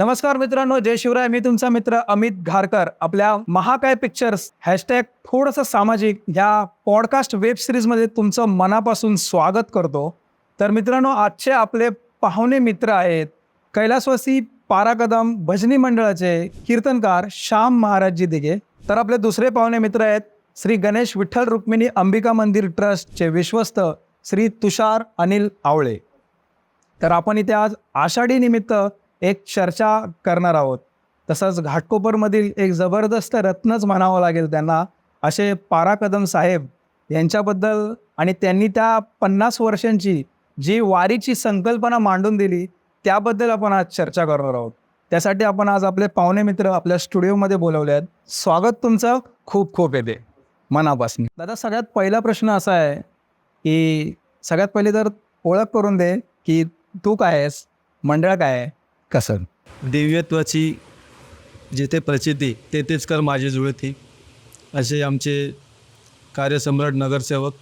नमस्कार मित्रांनो जय शिवराय. मी तुमचा मित्र अमित घारकर. आपल्या महाकाय पिक्चर्स हॅशटॅग थोडंसं सामाजिक ह्या पॉडकास्ट वेब सिरीजमध्ये तुमचं मनापासून स्वागत करतो. तर मित्रांनो आजचे आपले पाहुणे मित्र आहेत कैलासवासी पाराकदम भजनी मंडळाचे कीर्तनकार श्याम महाराजजी दिघे. तर आपले दुसरे पाहुणे मित्र आहेत श्री गणेश विठ्ठल रुक्मिणी अंबिका मंदिर ट्रस्टचे विश्वस्त श्री तुषार अनिल आवळे. तर आपण इथे आज आषाढी निमित्त एक चर्चा करणार आहोत. तसंच घाटकोपरमधील एक जबरदस्त रत्नच म्हणावं लागेल त्यांना. असे पारा कदम साहेब यांच्याबद्दल आणि त्यांनी त्या पन्नास वर्षांची जी वारीची संकल्पना मांडून दिली त्याबद्दल आपण आज चर्चा करणार आहोत. त्यासाठी आपण आज आपले पाहुणे मित्र आपल्या स्टुडिओमध्ये बोलवले आहेत. स्वागत तुमचं खूप खूप येते. मनापासून. दादा सगळ्यात पहिला प्रश्न असा आहे की सगळ्यात पहिले तर ओळख करून दे की तू काय आहेस मंडळ काय आहे? का सर? दिव्यत्वाची जिथे प्रचिती तेथेच कर माझी जुळती असे आमचे कार्यसम्राट नगरसेवक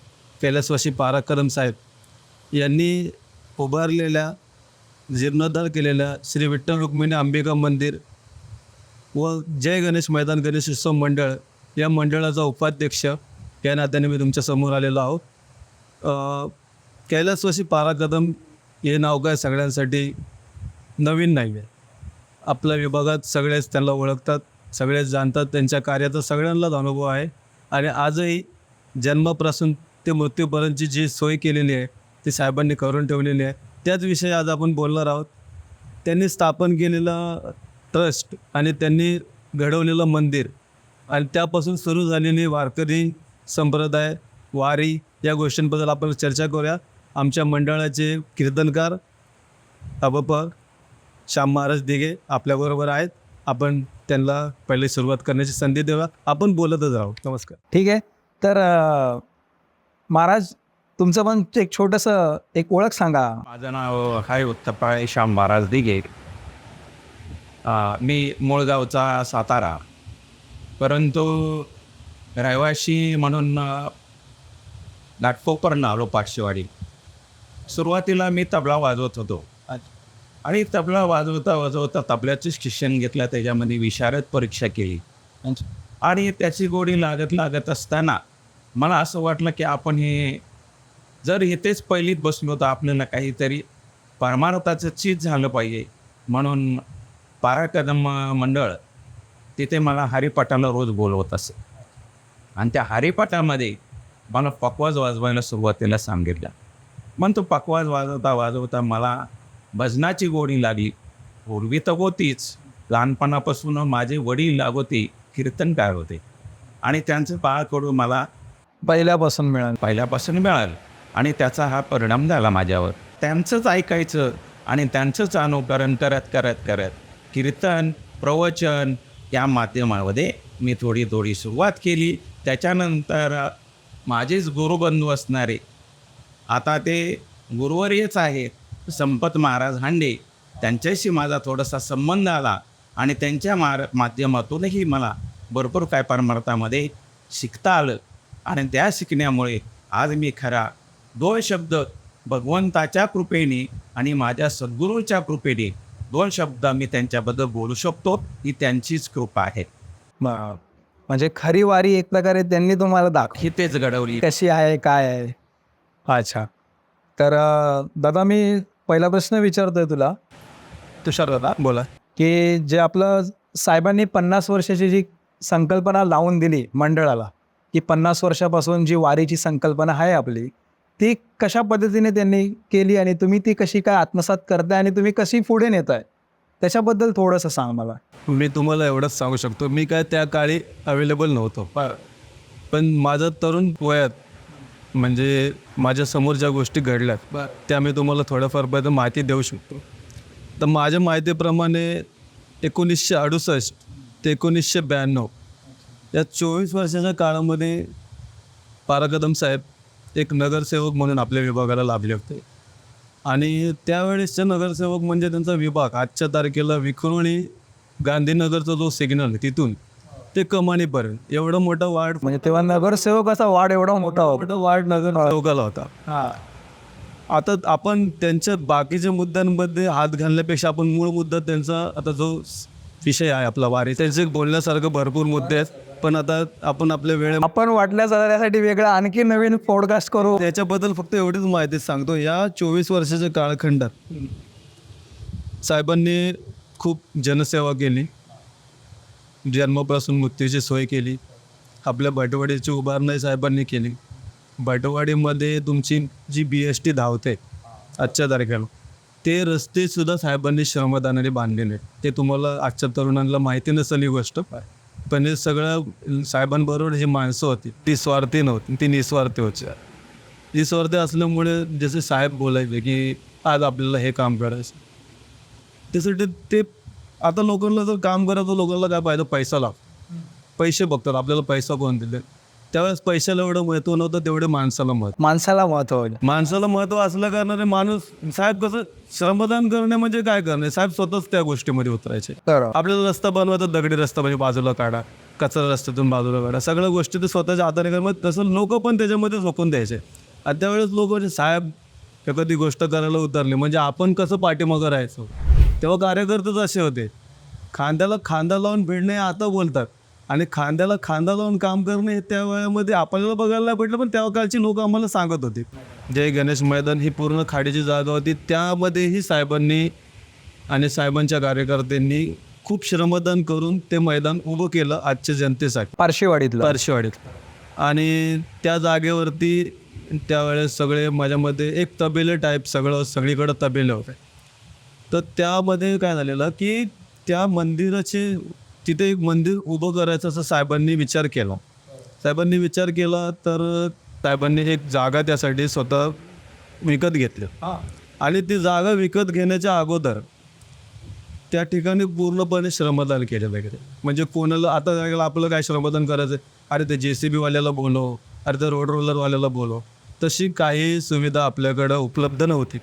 कैलासवासी पाराकरम साहेब यांनी उभारलेल्या जीर्णोद्धार केलेल्या श्री विठ्ठल रुक्मिणी अंबिका मंदिर व जय गणेश मैदान गणेश उत्सव मंडळ या मंडळाचा उपाध्यक्ष या नात्याने मी तुमच्यासमोर आलेलो आहोत. अ, कैलासवासी पाराकदम हे नाव काय सगळ्यांसाठी? नवीन नाही आहे आपल्या विभागात सगळेच त्यांना ओळखतात सगळेच जाणतात त्यांच्या कार्याचा सगळ्यांनाच अनुभव आहे. आणि आजही जन्मापासून ते मृत्यूपर्यंतची जी सोय केलेली आहे ती साहेबांनी करून ठेवलेली आहे. त्याच विषयी आज आपण बोलणार आहोत. त्यांनी स्थापन केलेलं ट्रस्ट आणि त्यांनी घडवलेलं मंदिर आणि त्यापासून सुरू झालेली वारकरी संप्रदाय वारी या गोष्टींबद्दल आपण चर्चा करूया. आमच्या मंडळाचे कीर्तनकार अबप श्याम महाराज दिघे आपल्याबरोबर आहेत. आपण त्यांना पहिले सुरुवात करण्याची संधी देऊया. आपण बोलतच राहू नमस्कार. ठीक आहे. तर अं, महाराज तुमचं पण एक छोटंसं एक ओळख सांगा. माझं नाव आहे उत्तप्पा श्याम महाराज दिघे. अ, मी मूळ गावचा सातारा. परंतु रहिवाशी म्हणून अ, घाटकोपरनं आलो पाचशेवाडी. सुरुवातीला मी तबला वाजवत होतो. आणि तबला वाजवता वाजवता तबल्याचं शिक्षण घेतलं त्याच्यामध्ये विशारद परीक्षा केली. आणि त्याची गोडी लागत लागत असताना मला असं वाटलं की आपण हे जर इथेच पहिलीत बसलो तर आपल्याला काहीतरी परमार्थाचं चीज झालं पाहिजे. म्हणून पाराकदम मंडळ तिथे मला हरिपाठाला रोज बोलवत असे. आणि त्या हरिपाठामध्ये मला पकवाज वाजवायला सुरुवातीला सांगितलं. मग तो पकवाज वाजवता वाजवता मला भजनाची गोडी लागली. पूर्वी तर होतीच. लहानपणापासून माझे वडील अगोती कीर्तनकार होते. आणि त्यांचं पाळकडून मला पहिल्यापासून मिळाल. पहिल्यापासून मिळालं. आणि त्याचा हा परिणाम झाला माझ्यावर. त्यांचंच ऐकायचं आणि त्यांचंच अनुकरण करत करत करत कीर्तन प्रवचन या माध्यमामध्ये मी थोडी थोडी सुरुवात केली. त्याच्यानंतर माझेच गुरुबंधू असणारे. आता ते गुरुवर्यच आहेत. संपत महाराज हांडे त्यांच्याशी माझा थोडासा संबंध आला आणि त्यांच्या मार माध्यमातूनही मला भरपूर काय परमार्थामध्ये शिकता आलं. आणि त्या शिकण्यामुळे आज मी खरा दोन शब्द भगवंताच्या कृपेने आणि माझ्या सद्गुरूच्या कृपेने दोन शब्द मी त्यांच्याबद्दल बोलू शकतो ही त्यांचीच कृपा आहे. म्हणजे खरी वारी एक प्रकारे त्यांनी तुम्हाला दाखव ही तेच घडवली. कशी आहे काय आहे? अच्छा. तर दादा मी पहिला प्रश्न विचारतोय तुला. तुषार दादा बोला. की जे आपलं साहेबांनी पन्नास वर्षाची जी संकल्पना लावून दिली मंडळाला की पन्नास वर्षापासून जी वारीची संकल्पना आहे आपली ती कशा पद्धतीने त्यांनी केली आणि तुम्ही ती कशी काय आत्मसात करताय आणि तुम्ही कशी पुढे नेताय? त्याच्याबद्दल थोडंसं सांग मला. मी तुम्हाला एवढंच सांगू शकतो. मी काय त्या काळी अवेलेबल नव्हतो. पण माझं तरुण वयात म्हणजे माझ्यासमोर ज्या गोष्टी घडल्यात त्या मी तुम्हाला थोडंफार पर्यंत माहिती देऊ शकतो. तर माझ्या माहितीप्रमाणे एकोणीसशे अडुसष्ट ते एकोणीसशे ब्याण्णव या चोवीस वर्षाच्या काळामध्ये पाराकदम साहेब एक नगरसेवक म्हणून आपल्या विभागाला लाभले होते. आणि त्यावेळेसचे नगरसेवक म्हणजे त्यांचा विभाग. आजच्या तारखेला विखरुणी गांधीनगरचा जो सिग्नल तिथून ते कमानीपर्यंत एवढं मोठं वार्ड म्हणजे तेव्हा नगरसेवकाचा वाढ एवढा मोठा होता. मोठं वार्ड नगर चौकाला होता. हा. आता आपण त्यांच्या बाकीच्या मुद्द्यांमध्ये हात घालण्यापेक्षा आपण मूळ मुद्दा त्यांचा आता जो विषय आहे आपला वारी. त्यांचे बोलण्यासारखं भरपूर मुद्दे आहेत. पण आता आपण आपल्या वेळे आपण वाटल्या जाता त्यासाठी वेगळा आणखी नवीन पॉडकास्ट करू. त्याच्याबद्दल फक्त एवढीच माहिती सांगतो. या चोवीस वर्षाच्या काळखंडात साहेबांनी खूप जनसेवा केली. जन्मापासून मृत्यूची सोय केली. आपल्या बटवाडीची उभारणी साहेबांनी केली. बटवाडीमध्ये तुमची जी बी एस टी धावते आजच्या तारखेला ते रस्तेसुद्धा साहेबांनी श्रमदानाने बांधलेले. ते तुम्हाला आजच्या तरुणांना माहिती नसेल ही गोष्ट पण हे सगळं साहेबांबरोबर हे माणसं होती. ती स्वार्थी नव्हती ती निस्वार्थी होती. निस्वार्थी असल्यामुळे जसे साहेब बोलायचे की आज आपल्याला हे काम करायचं त्यासाठी ते आता लोकांना जर काम करायचं लोकांना काय पाहिजे पैसा लाव. पैसे बघतात आपल्याला पैसा कोण दिले? त्यावेळेस पैशाला एवढं महत्त्व नव्हतं तेवढे माणसाला महत्त्व. माणसाला महत्त्व माणसाला महत्त्व असलं करणारे माणूस साहेब कसं श्रमदान करणे म्हणजे काय करणे? साहेब स्वतःच त्या गोष्टीमध्ये उतरायचे. आपल्याला रस्ता बनवायचा दगडी रस्ता म्हणजे बाजूला काढा कचरा रस्त्यातून बाजूला काढा. सगळ्या गोष्टी ते स्वतःच्या हाताने करा तसं लोक पण त्याच्यामध्ये झोकून द्यायचे. आणि त्यावेळेस लोक म्हणजे साहेब एखादी गोष्ट करायला उतरले म्हणजे आपण कसं पाठीमागं राहायचो? तेव्हा कार्यकर्तेच असे होते. खांद्याला खांदा लावून भिडणे आता बोलतात. आणि खांद्याला खांदा लावून काम करणे हे त्या वेळामध्ये आपल्याला बघायला भेटलं पण त्या कालची लोक आम्हाला सांगत होते. जय गणेश मैदान ही पूर्ण खाडीची जागा होती. त्यामध्येही साहेबांनी आणि साहेबांच्या कार्यकर्त्यांनी खूप श्रमदान करून ते मैदान उभं केलं आजच्या जनतेसाठी. पारशीवाडीतलं. पारशीवाडीत. आणि त्या जागेवरती त्यावेळेस सगळे माझ्यामध्ये एक तबेले टाईप सगळं सगळीकडं तबेले होते. तर त्यामध्ये काय झालेलं की त्या मंदिराचे तिथे एक मंदिर उभं करायचं असं साहेबांनी विचार केला. साहेबांनी विचार केला तर साहेबांनी एक जागा त्यासाठी स्वतः विकत घेतली. आणि ती जागा विकत घेण्याच्या अगोदर त्या ठिकाणी पूर्णपणे श्रमदान केलं वगैरे. म्हणजे कोणाला आता जागेला आपलं काय श्रमदान करायचं? अरे ते जे सी बीवाल्याला बोलव अरे ते रोड रोलरवाल्याला बोलव. तशी काही सुविधा आपल्याकडं उपलब्ध नव्हती.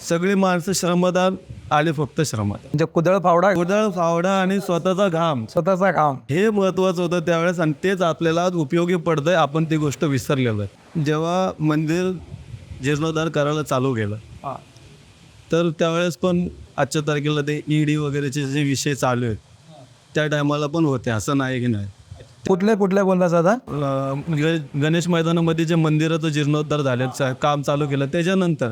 सगळी माणसं श्रमदान आले फक्त श्रमदान म्हणजे कुदळ फावडा? उदळ फावडा आणि स्वतःचा घाम. स्वतःचा काम हे महत्त्वाचं होतं त्यावेळेस आणि तेच आपल्याला आज उपयोगी पडतंय आपण ती गोष्ट विसरलेलो आहे. जेव्हा मंदिर जीर्णोद्धार करायला चालू केलं तर त्यावेळेस पण आजच्या तारखेला ते ईडी वगैरेचे जे विषय चालू आहेत त्या टायमाला पण होते असं नाही की नाही? कुठल्या कुठल्या बोलला ग- गणेश मैदानामध्ये जे मंदिराचं जीर्णोद्धार झाले चा- काम चालू केलं त्याच्यानंतर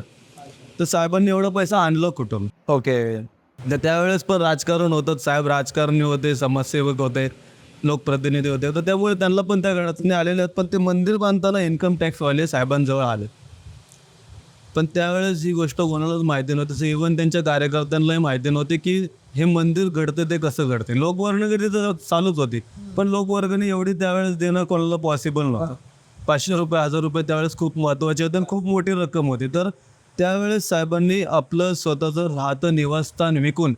तर साहेबांनी एवढा पैसा आणलं कुठून? ओके. तर त्यावेळेस पण राजकारण होतं. साहेब राजकारणी होते समाजसेवक होते लोकप्रतिनिधी होते. तर त्यामुळे त्यांना पण त्या घरातून आलेले आहेत. पण ते मंदिर बांधताना इन्कम टॅक्सवाले साहेबांजवळ आले पण त्यावेळेस ही गोष्ट कोणालाच माहिती नव्हती. तसं इव्हन त्यांच्या कार्यकर्त्यांनाही माहिती नव्हती की हे मंदिर घडते ते कसं घडते. लोकवर्गणी तर चालूच होती. पण लोकवर्गणी एवढी त्यावेळेस देणं कोणाला पॉसिबल नव्हतं. पाचशे रुपये हजार रुपये त्यावेळेस खूप महत्त्वाचे होते आणि खूप मोठी रक्कम होती. तर त्यावेळेस साहेबांनी आपलं स्वतःचं राहतं निवासस्थान विकून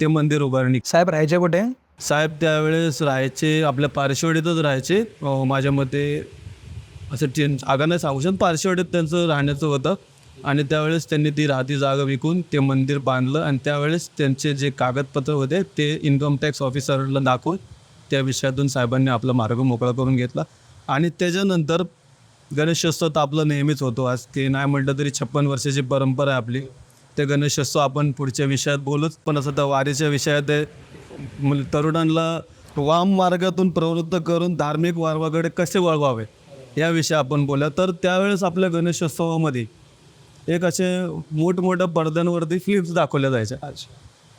ते मंदिर उभारणी साहेब राहायचे कुठे? साहेब त्यावेळेस राहायचे आपल्या पारशिवाडीतच राहायचे. अं, माझ्या मते असं टे जागा नाही सांगू शकत. पारशिवाडीत त्यांचं राहण्याचं होतं. आणि त्यावेळेस त्यांनी ती राहती जागा विकून ते मंदिर बांधलं. आणि त्यावेळेस त्यांचे जे कागदपत्र होते ते इन्कम टॅक्स ऑफिसरला दाखवून त्या विषयातून साहेबांनी आपला मार्ग मोकळा करून घेतला. आणि त्याच्यानंतर गणेशोत्सव तर आपलं नेहमीच होतो. आज ते नाही म्हटलं तरी छप्पन वर्षाची परंपरा आहे आपली. ते गणेशोत्सव आपण पुढच्या विषयात बोलूच. पण असं त्या वारीच्या विषयात ते तरुणांना वाम मार्गातून प्रवृत्त करून धार्मिक मार्गाकडे कसे वळवावे याविषयी आपण बोलूया. तर त्यावेळेस आपल्या गणेशोत्सवामध्ये एक असे मोठमोठ्या पडद्यांवरती फिल्म्स दाखवल्या जायच्या.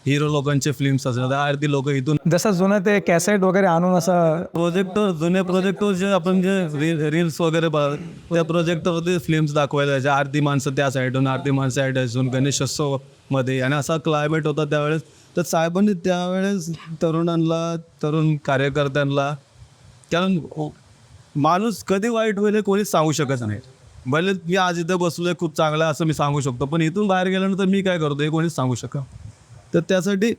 हिरो लोकांचे फिल्म्स असतात. अर्धी लोक इथून जसं जुनं ते कॅसेट वगैरे आणून असं प्रोजेक्टर जुने प्रोजेक्टर जे आपण जे रील रील्स वगैरे त्या प्रोजेक्टरवरती फिल्म्स दाखवायला जायचे. आरती माणसं त्या साईडून आरती माणसं साईड असून गणेशोत्सवमध्ये आणि असा क्लायमेट होता त्यावेळेस. तर साहेबांनी त्यावेळेस तरुणांना तरुण कार्यकर्त्यांना कारण माणूस कधी वाईट होईल हे कोणीच सांगू शकत नाही. भले मी आज इथं बसलोय खूप चांगला असं मी सांगू शकतो. पण इथून बाहेर गेल्यानंतर मी काय करतो हे कोणीच सांगू शकत तर त्यासाठी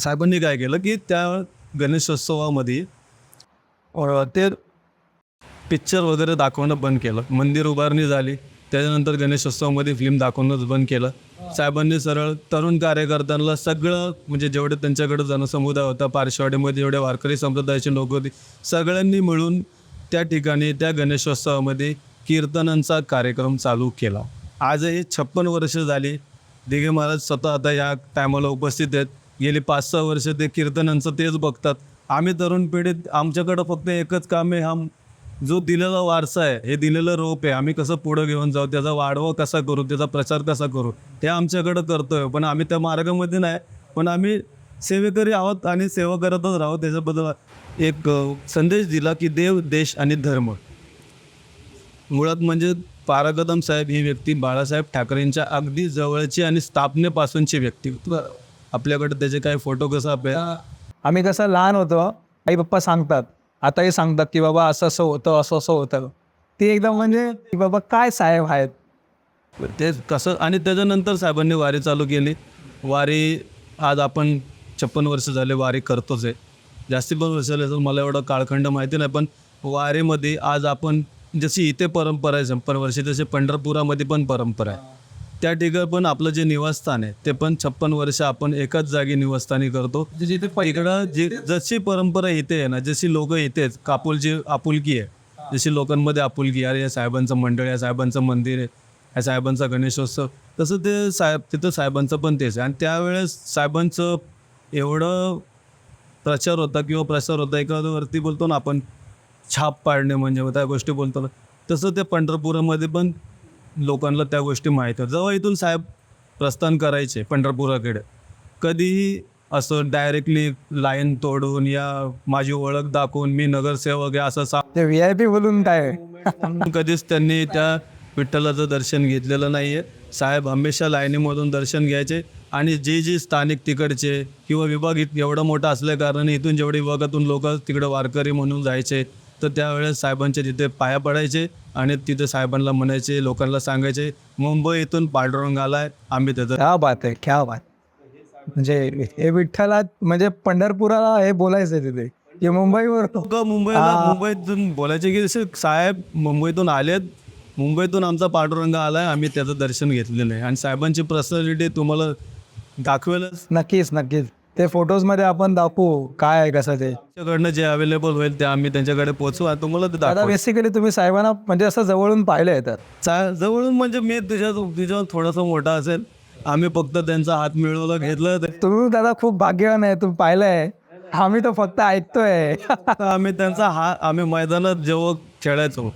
साहेबांनी काय केलं की त्या गणेशोत्सवामध्ये ते पिक्चर वगैरे दाखवणं बंद केलं. मंदिर उभारणी झाली. त्याच्यानंतर गणेशोत्सवामध्ये फिल्म दाखवणंच बंद केलं. साहेबांनी सरळ तरुण कार्यकर्त्यांना सगळं म्हणजे जेवढे त्यांच्याकडे जनसमुदाय होता पारशिवाडीमध्ये जेवढे वारकरी संप्रदायाचे लोक होते सगळ्यांनी मिळून त्या ठिकाणी त्या गणेशोत्सवामध्ये कीर्तनांचा कार्यक्रम चालू केला. आजही छप्पन वर्ष झाली दिघे महाराज स्वतः आता या टायमाला उपस्थित आहेत. गेली पाच सहा वर्ष ते कीर्तनांचं तेच बघतात. आम्ही तरुण पिढीत आमच्याकडं फक्त एकच काम आहे हा जो दिलेला वारसा आहे हे दिलेलं रोप आहे. आम्ही कसं पुढं घेऊन जाऊ त्याचा वाढवा कसा करू त्याचा प्रचार कसा करू ते आमच्याकडं करतोय. पण आम्ही त्या मार्गामध्ये नाही. पण आम्ही सेवेकरी आहोत आणि सेवा करतच राहू. त्याच्याबद्दल एक संदेश दिला की देव देश आणि धर्म. मुळात म्हणजे पारागदम साहेब ही व्यक्ती बाळासाहेब ठाकरेंच्या अगदी जवळची आणि स्थापनेपासूनची व्यक्ती. आपल्याकडे त्याचे काही फोटो कसं आपल्या आम्ही कसं लहान होतो आई पप्पा सांगतात आताही सांगतात की बाबा असं असं होतं असं असं होतं. ते एकदम म्हणजे की बाबा काय साहेब आहेत? ते कसं आणि त्याच्यानंतर साहेबांनी वारी चालू केली. वारी आज आपण छप्पन वर्ष झाले वारी करतोच आहे. जास्ती पण वर्ष झाले मला एवढं काळखंड माहिती नाही पण वारीमध्ये आज आपण जशी इथे परंपरा आहे वर्षी तसे पंढरपुरामध्ये पण परंपरा आहे. त्या ठिकाणी पण आपलं जे निवासस्थान आहे ते पण छप्पन वर्ष आपण एकाच जागी निवासस्थानी करतो. जिथे इकडं जी जशी परंपरा इथे आहे ना जशी लोक इथे आहेत कापुलची आपुलकी आहे जशी लोकांमध्ये आपुलकी अरे या साहेबांचं मंडळ या साहेबांचं मंदिर आहे या साहेबांचा गणेशोत्सव तसं ते साहेब तिथं साहेबांचं पण तेच आहे. आणि त्यावेळेस साहेबांचं एवढं प्रचार होता किंवा प्रसार होता एखाद्यावरती बोलतो ना आपण छाप पाडणे म्हणजे त्या गोष्टी बोलतो ना तसं ते पंढरपुरामध्ये पण लोकांना त्या गोष्टी माहीत आहेत. जेव्हा इथून साहेब प्रस्थान करायचे पंढरपुराकडे. कधीही असं डायरेक्टली लाईन तोडून या माझी ओळख दाखवून मी नगरसेवक आहे असं सा ते व्ही आय पी बोलून काय? कधीच त्यांनी त्या विठ्ठलाचं दर्शन घेतलेलं नाही आहे साहेब हमेशा लाईनीमधून दर्शन घ्यायचे आणि जे जे स्थानिक तिकडचे किंवा विभाग एवढा मोठा असल्या कारणाने इथून जेवढे विभागातून लोक तिकडे वारकरी म्हणून जायचे तर त्यावेळेस साहेबांच्या तिथे पाया पडायचे आणि तिथे साहेबांना म्हणायचे लोकांना सांगायचे मुंबई इथून पांडुरंग आलाय आम्ही त्याचं क्या बात आहे क्या बात. म्हणजे हे विठ्ठलात म्हणजे पंढरपुराला हे बोलायचं तिथे की मुंबईवर लोक मुंबईला मुंबईतून बोलायचे की जसे साहेब मुंबईतून आलेत मुंबईतून आमचा पांडुरंग आलाय आम्ही त्याचं दर्शन घेतलेलं आहे आणि साहेबांची पर्सनॅलिटी तुम्हाला दाखवेलच. नक्कीच नक्कीच. ते फोटोजमध्ये आपण दाखवू. काय आहे कसं ते. त्यांच्याकडनं जे अवेलेबल होईल ते आम्ही त्यांच्याकडे पोहोचू. आणि तुम्हाला ते दाखवू बेसिकली तुम्ही साहेबांना म्हणजे असं जवळून पाहिलं तर. चा- जवळून म्हणजे मी तुझ्या तुझ्यावर थोडासा मोठा असेल. आम्ही फक्त त्यांचा हात मिळवला घेतलं. ते तुम्ही दादा खूप भाग्यवान आहे तुम्ही पाहिलंय. आम्ही तर फक्त ऐकतोय. आम्ही त्यांचा हात आम्ही मैदानात जेव्हा खेळायचो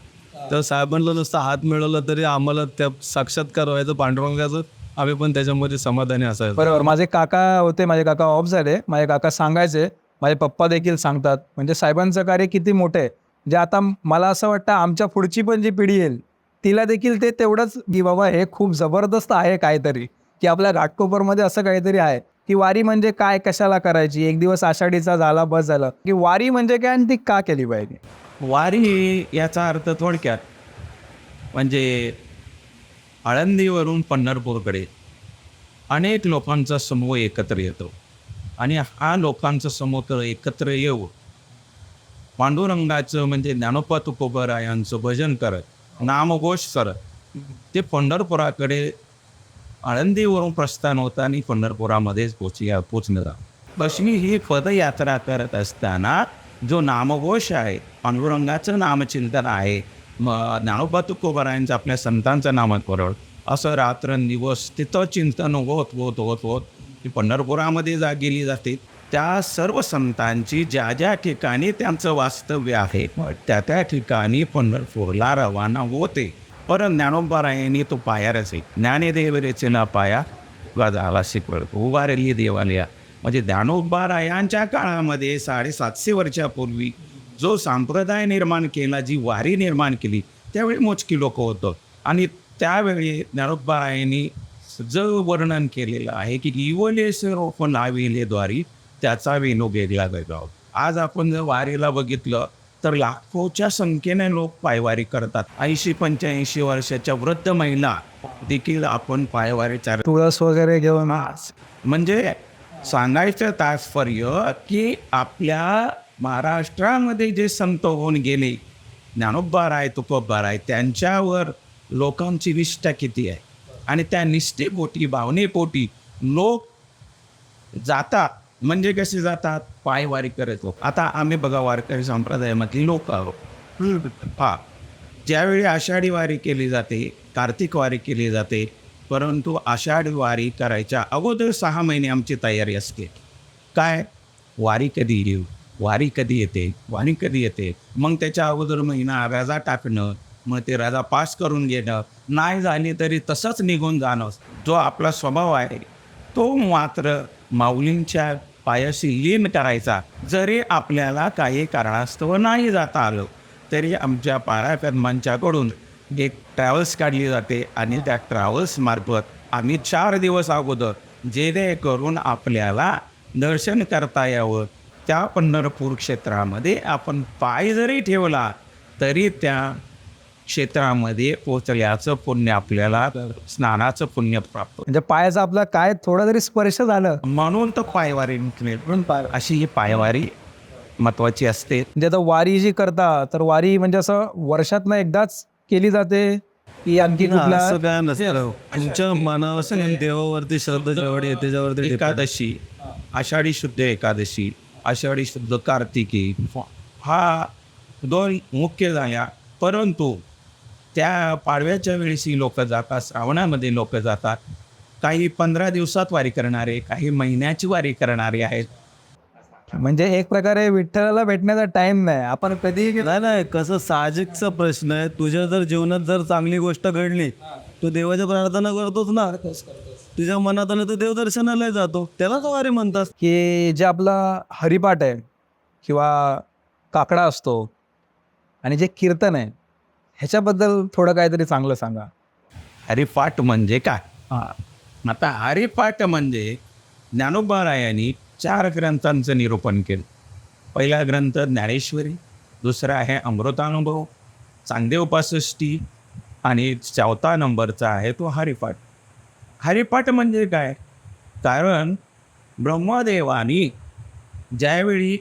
तर साहेबांना नुसता हात मिळवला तरी आम्हाला त्या साक्षात्कार व्हायचं पांडुरंगाचं. आम्ही पण त्याच्यामध्ये समाधानी असायचो. बरोबर. माझे काका होते माझे काका ऑफ झाले माझे काका सांगायचे माझे पप्पा देखील सांगतात. म्हणजे साहेबांचं कार्य किती मोठं आहे. जे आता मला असं वाटतं आमच्या पुढची पण जी पिढी येईल तिला देखील ते तेवढंच की बाबा हे खूप जबरदस्त आहे काहीतरी. की आपल्या घाटकोपरमध्ये असं काहीतरी आहे की वारी म्हणजे काय कशाला करायची? एक दिवस आषाढीचा झाला बस झालं. की वारी म्हणजे काय आणि ती का केली पाहिजे? वारी याचा अर्थ थोडक्यात म्हणजे आळंदीवरून पंढरपूरकडे अनेक लोकांचा समूह एकत्र येतो. आणि हा लोकांचा समूह एकत्र येऊ. पांडुरंगाचं म्हणजे ज्ञानोपा तुकोबरायांचं भजन करत नामघोष करत ते पंढरपुराकडे आळंदीवरून प्रस्थान होतं आणि पंढरपुरामध्येच पोची पोचणं लक्ष्मी ही पदयात्रा करत असताना जो नामघोष आहे पांडुरंगाचं नामचिंतन आहे मग ज्ञानोबा तुकोबरायांचं आपल्या संतांचं नामस्मरण असं रात्रंदिवस तिथं चिंतन होत होत होत होत. ती पंढरपुरामध्ये जा गेली जाते. त्या सर्व संतांची ज्या ज्या ठिकाणी त्यांचं वास्तव्य आहे त्या त्या ठिकाणी पंढरपूरला रवाना होते. परत ज्ञानोबारायांनी तो पायारच आहे ज्ञानेदेव रेचना पाया गजाला शिकवळ उभारली देवालया म्हणजे ज्ञानोबारायांच्या काळामध्ये साडेसातशे वर्षापूर्वी जो संप्रदाय निर्माण केला जी वारी निर्माण केली त्यावेळी मोजकी लोक होतं. आणि त्यावेळी ज्ञानोबारायांनी जो वर्णन केलेलं आहे की इवलेस रोपण लाविलेद्वारी त्याचा वेणू गेला जातो आज आपण जर वारीला बघितलं तर लाखोच्या संख्येने लोक पायवारी करतात. ऐंशी पंच्याऐंशी वर्षाच्या वृद्ध महिला देखील आपण पायवारीच्या तुळस वगैरे घेऊन म्हणजे सांगायचं तात्पर्य की आपल्या महाराष्ट्रामध्ये जे संत होऊन गेले ज्ञानोबा राय तुकोबा राय त्यांच्यावर लोकांची निष्ठा किती आहे? आणि त्या निष्ठेपोटी भावनेपोटी लोक जातात. म्हणजे कसे जातात? पायवारी करत लोक. आता आम्ही बघा वारकरी संप्रदायामधली लोक आहोत. हा ज्यावेळी आषाढी वारी केली जाते कार्तिक वारी केली जाते परंतु आषाढी वारी करायच्या अगोदर सहा महिने आमची तयारी असते. काय? वारी कधी येऊ? वारी कधी येते? वारी कधी येते? मग त्याच्या अगोदर महिना रजा टाकणं मग ते रजा पास करून घेणं. नाही झाली तरी तसंच निघून जाणं. जो आपला स्वभाव आहे तो मात्र माऊलींच्या पायाशी लीन करायचा. जरी आपल्याला काही कारणास्तव नाही जाता आलं तरी आमच्या पाराकर्मांच्याकडून एक ट्रॅव्हल्स काढली जाते आणि त्या ट्रॅव्हल्समार्फत आम्ही चार दिवस अगोदर जे करून आपल्याला दर्शन करता यावं त्या पंढरपूर क्षेत्रामध्ये आपण पाय जरी ठेवला तरी त्या क्षेत्रामध्ये पोचल्याचं पुण्य आपल्याला स्नानाचं पुण्य प्राप्त म्हणजे पायाचा आपला काय थोडा जरी स्पर्श झालं. म्हणून तर पायवारी अशी ही पायवारी महत्वाची असते. म्हणजे आता वारी जी करता तर वारी म्हणजे असं वर्षातनं एकदाच केली जाते? की आणखी तुमच्या मनावर देवावरती श्रद्धा जेवढी त्याच्यावरती. एकादशी. आषाढी शुद्ध एकादशी. आषाढी शुद्ध कार्तिकी. हा दोन मुख्य झाल्या परंतु त्या पाडव्याच्या वेळेसही लोक जातात श्रावणामध्ये लोक जातात. काही पंधरा दिवसात वारी करणारे काही महिन्याची वारी करणारे आहेत. म्हणजे एक प्रकारे विठ्ठलाला भेटण्याचा टाइम नाही. आपण कधी नाही नाही कसं साहजिकचा प्रश्न आहे. तुझ्या जर जीवनात जर चांगली गोष्ट घडली तू देवाच्या प्रार्थना करतोच ना तुझ्या मनात आलं तर देवदर्शनाला जातो. त्यालाच वारी म्हणतात की जे आपला हरिपाठ आहे किंवा काकडा असतो आणि जे कीर्तन आहे ह्याच्याबद्दल थोडं काहीतरी चांगलं सांगा. हरिपाठ म्हणजे काय? आता हरिपाठ म्हणजे ज्ञानोबारायांनी चार ग्रंथांचं निरूपण केलं. पहिला ग्रंथ ज्ञानेश्वरी दुसरा आहे अमृतानुभव चांगदेव पासष्टी आणि चौथा नंबरचा आहे तो हरिपाठ. हरिपाठ म्हणजे काय? कारण ब्रह्मदेवानी ज्यावेळी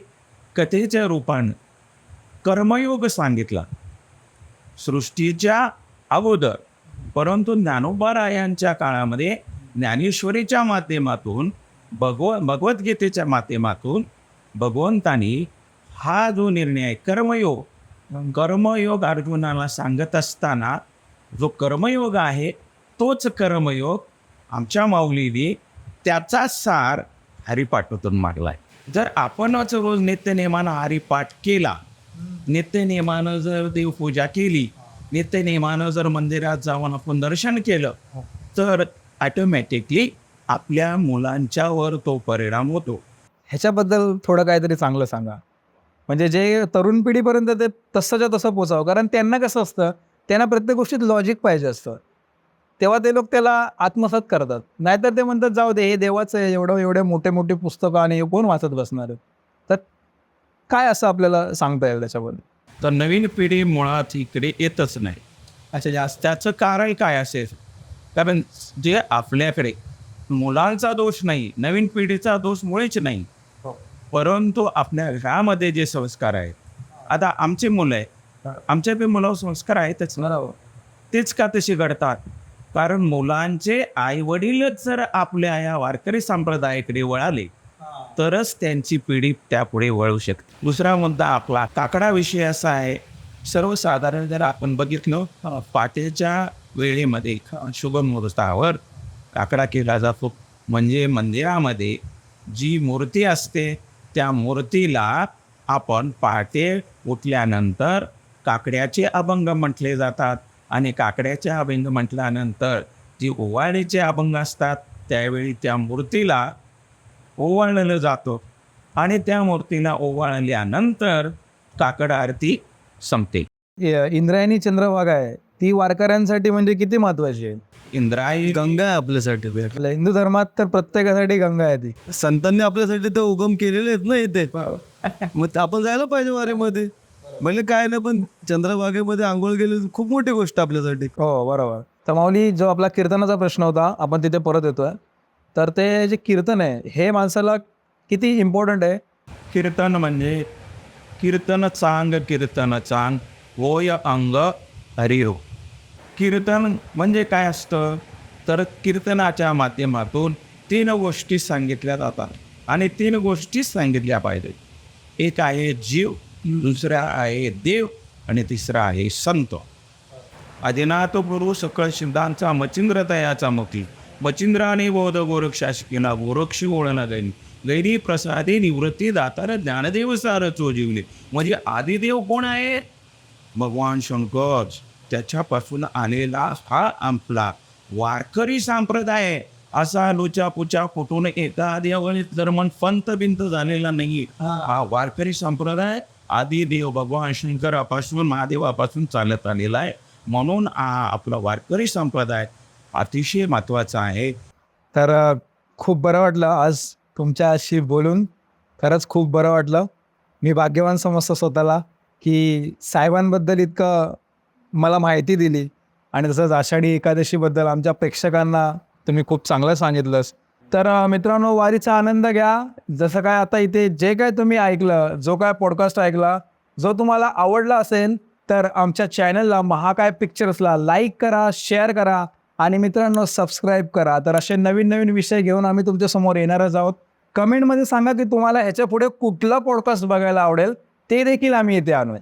कथेच्या रूपानं कर्मयोग सांगितला सृष्टीच्या अगोदर परंतु ज्ञानोबारायांच्या काळामध्ये ज्ञानेश्वरीच्या माध्यमातून भगव भगवद्गीतेच्या माध्यमातून भगवंतानी हा जो निर्णय आहे कर्मयोग कर्मयोग अर्जुनाला सांगत असताना जो कर्मयोग आहे तोच कर्मयोग आमच्या माऊलीने त्याचा सार हरिपाठातून मागलाय जर आपणच रोज नित्यनेमानं हरिपाठ केला नित्यनेमानं जर देवपूजा केली नित्यनेमानं जर मंदिरात जाऊन आपण दर्शन केलं तर ॲटोमॅटिकली आपल्या मुलांच्यावर तो परिणाम होतो. ह्याच्याबद्दल थोडं काहीतरी चांगलं सांगा. म्हणजे जे तरुण पिढीपर्यंत ते तसंच्या तसं पोचावं कारण त्यांना कसं असतं त्यांना प्रत्येक गोष्टीत लॉजिक पाहिजे असतं. तेव्हा ते लोक त्याला आत्मसात करतात. नाहीतर ते म्हणतात जाऊ दे हे देवाचं आहे एवढं एवढे मोठे मोठे पुस्तकं आणि हे कोण वाचत बसणार तर काय असं आपल्याला सांगता येईल त्याच्याबद्दल? तर नवीन पिढी मुळात इकडे येतच नाही. अच्छा जास्त त्याचं कारण काय असेल? कारण जे आपल्याकडे मुलांचा दोष नाही नवीन पिढीचा दोष मुळेच नाही. परंतु आपल्या घरामध्ये जे संस्कार आहेत आता आमचे मुलं आहे आमच्या बी मुलावर संस्कार आहेतच तेच का तसे घडतात? कारण मुलांचे आई वडीलच जर आपल्या या वारकरी संप्रदायाकडे वळाले तरच त्यांची पिढी त्यापुढे वळू शकते. दुसरा मुद्दा आपला. काकडा विषय असा आहे. सर्वसाधारण जर आपण बघितलं पाटेच्या वेळेमध्ये शुभ मुहूर्तावर काकडा केला जातो. म्हणजे मंदिरामध्ये जी मूर्ती असते त्या मूर्तीला आपण पहाटे उठल्यानंतर काकड्याचे अभंग म्हटले जातात आणि काकड्याचे अभंग म्हटल्यानंतर जी ओवाळीचे अभंग असतात त्यावेळी त्या मूर्तीला ओवाळलं जातं आणि त्या मूर्तीला ओवाळल्यानंतर काकड आरती संपते. इंद्रायणी चंद्रभागा आहे. ती वारकऱ्यांसाठी म्हणजे किती महत्वाची आहे? इंद्राई गंगा आहे आपल्यासाठी. आपल्या हिंदू धर्मात तर प्रत्येकासाठी गंगा आहे ती. संतांनी आपल्यासाठी ते उगम केलेले आहेत ना इथे. मग आपण जायला पाहिजे वारीमध्ये. म्हणजे काय नाही पण चंद्रभागेमध्ये आंघोळ गेली खूप मोठी गोष्ट आपल्यासाठी. हो बरोबर. तर माऊली जो आपला कीर्तनाचा प्रश्न होता आपण तिथे परत येतोय. तर ते जे कीर्तन आहे हे माणसाला किती इम्पॉर्टंट आहे? कीर्तन म्हणजे कीर्तन चांग कीर्तन चांग होय अंग हरिहो कीर्तन म्हणजे काय असतं? तर कीर्तनाच्या माध्यमातून तीन गोष्टी सांगितल्या जातात आणि तीन गोष्टीच सांगितल्या पाहिजेत. एक आहे जीव दुसरा आहे देव आणि तिसरा आहे संत. आदिनाथ गुरु सकळ सिद्धांचा मचिंद्र तयाचा मोती मचिंद्राने बोध गोरख शासकीना गोरक्षी ओळना गैनी. गैरी प्रसादे निवृत्ती दातार ज्ञानदेव सार चोजिवले म्हणजे आदिदेव कोण आहे? भगवान शंकर. त्याच्यापासून आलेला हा आपला वारकरी संप्रदाय आहे. असा लोचा पुचा कुठून एका देवाने जर मन पंत बिंत झालेला नाही हा. वारकरी संप्रदाय आदी देव भगवान शंकरापासून महादेवापासून चालत आलेला आहे. म्हणून हा आपला वारकरी संप्रदाय अतिशय महत्त्वाचा आहे. तर खूप बरं वाटलं आज तुमच्याशी बोलून. खरंच खूप बरं वाटलं. मी भाग्यवान समजतो स्वतःला की साहेबांबद्दल इतकं मला माहिती दिली. आणि तसंच आषाढी एकादशीबद्दल आमच्या प्रेक्षकांना तुम्ही खूप चांगलं सांगितलंस. तर मित्रांनो वारीचा आनंद घ्या. जसं काय आता इथे जे काय तुम्ही ऐकलं जो काय पॉडकास्ट ऐकला जो तुम्हाला आवडला असेल तर आमच्या चॅनलला महाकाय पिक्चर्सला लाईक करा शेअर करा आणि मित्रांनो सबस्क्राईब करा. तर असे नवीन नवीन विषय घेऊन आम्ही तुमच्यासमोर येणारच आहोत. कमेंटमध्ये सांगा की तुम्हाला ह्याच्या पुढे कुठला पॉडकास्ट बघायला आवडेल ते देखील आम्ही इथे आणूया.